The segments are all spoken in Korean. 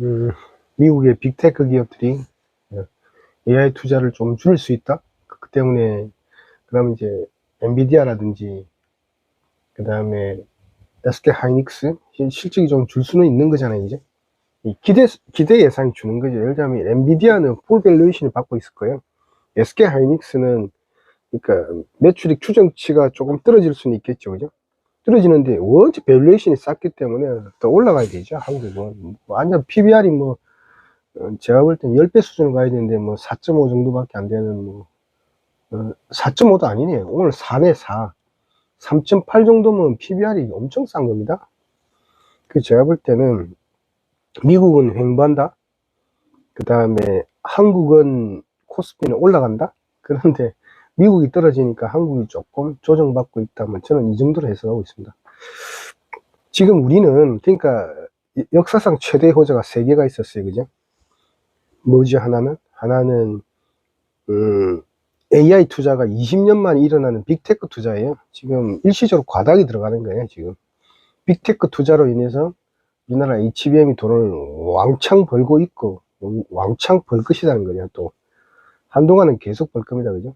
음, 미국의 빅테크 기업들이 AI 투자를 좀 줄일 수 있다. 그 때문에 그러면 이제 엔비디아라든지 그 다음에 SK 하이닉스 실- 실적이 좀 줄 수는 있는 거잖아요, 이제. 이 기대 기대 예상이 주는 거죠. 예를 들면 엔비디아는 풀 밸류에이션을 받고 있을 거예요. SK 하이닉스는 그러니까 매출익 추정치가 조금 떨어질 수는 있겠죠, 그죠? 떨어지는데 원체 밸류에이션이 쌌기 때문에 더 올라가야 되죠, 한국은. 완전 PBR이 뭐 어, 제가 볼 땐 10배 수준으로 가야 되는데 뭐 4.5 정도밖에 안 되는 뭐 어, 4.5도 아니네요. 오늘 4네 4. 3.8 정도면 PBR이 엄청 싼 겁니다. 그 제가 볼 때는 미국은 횡보한다. 그 다음에 한국은 코스피는 올라간다. 그런데 미국이 떨어지니까 한국이 조금 조정받고 있다면 저는 이 정도로 해석하고 있습니다. 지금 우리는 그러니까 역사상 최대 호재가 세 개가 있었어요, 그죠? 뭐지 하나는 하나는 음, AI 투자가 20년 만에 일어나는 빅테크 투자예요. 지금 일시적으로 과다기 들어가는 거예요, 지금. 빅테크 투자로 인해서 우리나라 HBM이 돈을 왕창 벌고 있고, 왕창 벌 것이라는 거냐, 또. 한동안은 계속 벌 겁니다, 그죠?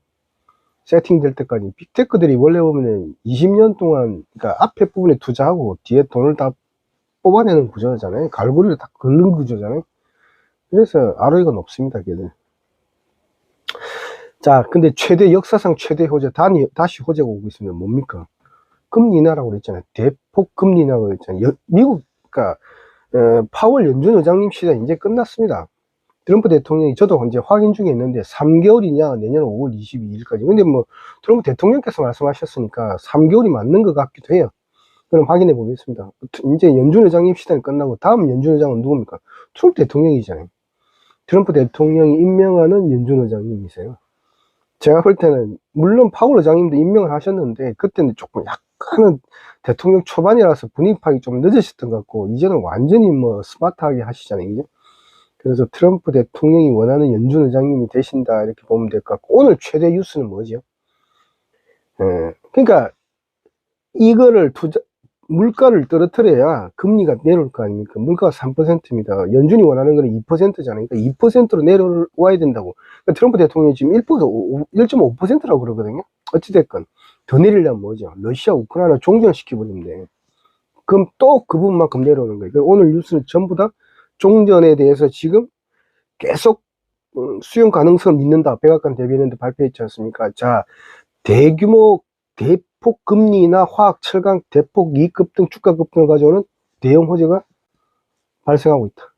세팅될 때까지. 빅테크들이 원래 보면은 20년 동안, 그러니까 앞에 부분에 투자하고 뒤에 돈을 다 뽑아내는 구조잖아요. 갈고리를 다 긁는 구조잖아요. 그래서 ROE가 높습니다, 걔들. 자, 근데 최대, 역사상 최대 호재, 다시, 다시 호재가 오고 있습니다. 뭡니까? 금리 인하라고 그랬잖아요. 대폭 금리 인하라고 그랬잖아요. 여- 미국, 그니까, 어, 파월 연준 의장님 시대 이제 끝났습니다. 트럼프 대통령이 저도 이제 확인 중에 있는데 3개월이냐 내년 5월 22일까지. 근데 뭐 트럼프 대통령께서 말씀하셨으니까 3개월이 맞는 것 같기도 해요. 그럼 확인해 보겠습니다. 이제 연준 의장님 시대는 끝나고 다음 연준 의장은 누굽니까? 트럼프 대통령이잖아요. 트럼프 대통령이 임명하는 연준 의장님이세요. 제가 볼 때는 물론 파월 의장님도 임명을 하셨는데 그때는 조금 약간은 대통령 초반이라서 파악이 좀 늦으셨던 것 같고 이제는 완전히 뭐 스마트하게 하시잖아요. 그죠? 그래서 트럼프 대통령이 원하는 연준 의장님이 되신다 이렇게 보면 될 것 같고 오늘 최대 뉴스는 뭐죠? 예, 그러니까 이거를 투자 물가를 떨어뜨려야 금리가 내려올 거 아닙니까? 물가가 3%입니다. 연준이 원하는 거는 2%잖아요. 그러니까 2%로 내려와야 된다고. 그러니까 트럼프 대통령이 지금 1%, 1.5%라고 그러거든요. 어찌됐건 더 내리려면 뭐죠? 러시아, 우크라이나 종전시켜버리면 돼. 그럼 또 그 부분만큼 내려오는 거예요. 오늘 뉴스는 전부 다 종전에 대해서 지금 계속 음, 수용 가능성을 믿는다. 백악관 대비했는데 발표했지 않습니까? 자, 대규모 대폭 금리나 화학, 철강, 대폭 이급 등 주가 급등을 가져오는 대형 호재가 발생하고 있다.